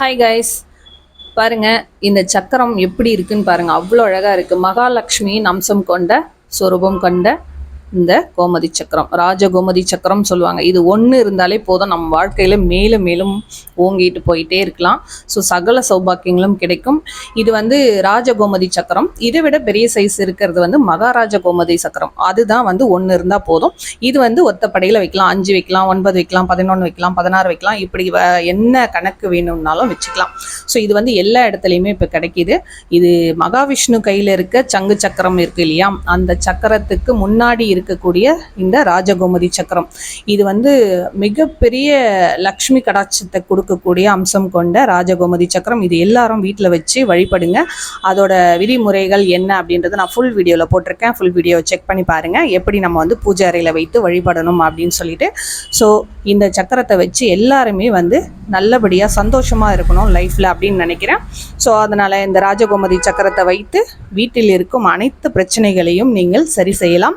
Hi guys பாருங்க இந்த சக்கரம் எப்படி இருக்குன்னு பாருங்கள் அவ்வளோ அழகாக இருக்குது மகாலட்சுமியின் அம்சம் கொண்ட சொரூபம் கொண்ட இந்த கோமதி சக்கரம் ராஜ கோமதி சக்கரம் சொல்லுவாங்க. இது ஒன்று இருந்தாலே போதும். நம்ம வாழ்க்கையில் மேலும் மேலும் ஓங்கிட்டு போயிட்டே இருக்கலாம். ஸோ சகல சௌபாக்கியங்களும் கிடைக்கும். இது வந்து ராஜ கோமதி சக்கரம். இதை விட பெரிய சைஸ் இருக்கிறது வந்து மகாராஜ கோமதி சக்கரம். அதுதான் வந்து ஒன்று இருந்தால் போதும். இது வந்து ஒத்தப்படையில் வைக்கலாம். அஞ்சு வைக்கலாம் ஒன்பது வைக்கலாம் பதினொன்று வைக்கலாம் பதினாறு வைக்கலாம். இப்படி வ- என்ன கணக்கு வேணும்னாலும் வச்சுக்கலாம். ஸோ இது வந்து எல்லா இடத்துலையுமே இப்போ கிடைக்கிது. இது மகாவிஷ்ணு கையில் இருக்க சங்கு சக்கரம் இருக்கு இல்லையா? அந்த சக்கரத்துக்கு முன்னாடி இருக்கக்கூடிய இந்த ராஜகோமதி சக்கரம். இது வந்து மிகப்பெரிய லக்ஷ்மி கடாட்சத்தை கொடுக்கக்கூடிய அம்சம் கொண்ட ராஜகோமதி சக்கரம். இது எல்லாரும் வீட்டில் வச்சு வழிபடுங்க. அதோட விதிமுறைகள் என்ன அப்படின்றத நான் ஃபுல் வீடியோவில் போட்டிருக்கேன். ஃபுல் வீடியோ செக் பண்ணி பாருங்கள் எப்படி நம்ம வந்து பூஜை அறையில் வைத்து வழிபடணும் அப்படின்னு சொல்லிட்டு. ஸோ இந்த சக்கரத்தை வச்சு எல்லாருமே வந்து நல்லபடியாக சந்தோஷமாக இருக்கணும் லைஃப்பில் அப்படின்னு நினைக்கிறேன். ஸோ அதனால் இந்த ராஜகோமதி சக்கரத்தை வைத்து வீட்டில் இருக்கும் அனைத்து பிரச்சனைகளையும் நீங்கள் சரி செய்யலாம்.